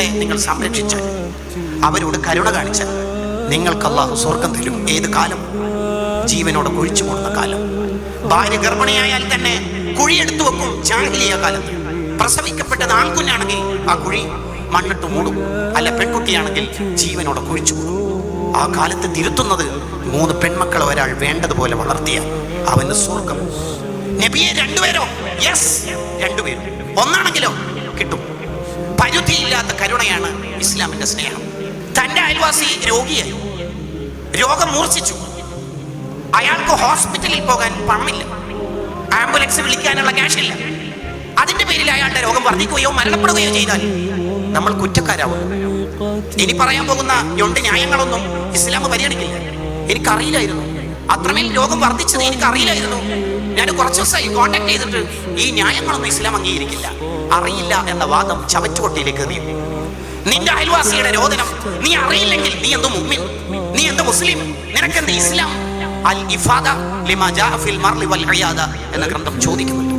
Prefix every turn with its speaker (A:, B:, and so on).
A: കുഞ്ഞുങ്ങളെ നിങ്ങൾ സംരക്ഷിച്ചാൽ അവരോട് കരുണ കാണിച്ചാൽ നിങ്ങൾക്ക് അള്ളാഹു സ്വർഗം തരും. ഏത് കാലം? ജീവനോട് കുഴിച്ചു പോകുന്ന കാലം. ഭാര്യ ഗർഭിണിയായാൽ തന്നെ കുഴിയെടുത്തു വെക്കും. ജാഹിലിയ കാലത്ത് പ്രസവിക്കപ്പെട്ടത് ആൺകുഞ്ഞാണെങ്കിൽ ആ കുഴി മണ്ണിട്ട് മൂടും. അല്ല പെൺകുട്ടിയാണെങ്കിൽ ജീവനോട് കുഴിച്ചു പോകും ആ കാലത്ത് തിരുത്തുന്നത് മൂന്ന് പെൺമക്കളെ ഒരാൾ വേണ്ടതുപോലെ വളർത്തിയ അവന് സ്വർഗം. നബിയെ രണ്ടുപേരോ? യെസ് രണ്ടുപേരും. ഒന്നാണെങ്കിലോ? കിട്ടും. പരിധിയില്ലാത്ത കരുണയാണ് ഇസ്ലാമിന്റെ സ്നേഹം. തന്റെ അയൽവാസി രോഗിയായി. രോഗം മൂർച്ഛിച്ചു. അയാൾക്ക് ഹോസ്പിറ്റലിൽ പോകാൻ പണമില്ല. ആംബുലൻസ് വിളിക്കാനുള്ള ക്യാഷ് ഇല്ല അതിന്റെ പേരിൽ അയാളുടെ രോഗം വർദ്ധിക്കുകയോ മരണപ്പെടുകയോ ചെയ്താൽ നമ്മൾ കുറ്റക്കാരാവും. ഇനി പറയാൻ പോകുന്ന രണ്ട് ന്യായങ്ങളൊന്നും ഇസ്ലാം പരിഗണിക്കില്ല. എനിക്കറിയില്ലായിരുന്നു. അത്രമേൽ രോഗം വർദ്ധിച്ചത് എനിക്കറിയില്ലായിരുന്നു. ഞാൻ കുറച്ച് ദിവസമായി കോണ്ടാക്ട് ചെയ്തിട്ട് ഈ ന്യായങ്ങളൊന്നും ഇസ്ലാം അംഗീകരിക്കില്ല. അറിയില്ല എന്ന വാദം ചവറ്റുകൊട്ടിയിലേക്ക് എറിയും. നിന്റെ അയൽവാസിയുടെ രോദനം നീ അറിയില്ലെങ്കിൽ നീ എന്ത് മുമ്മിൻ? നീ എന്ത് മുസ്ലിം? നിനക്ക് എന്ത് ഇസ്ലാം? അൽ ഇഫാദ ലിമാ ജാഫിൽ മർലി വൽ അയാദ എന്ന ഗ്രന്ഥം ചോദിക്കുന്നുണ്ട്.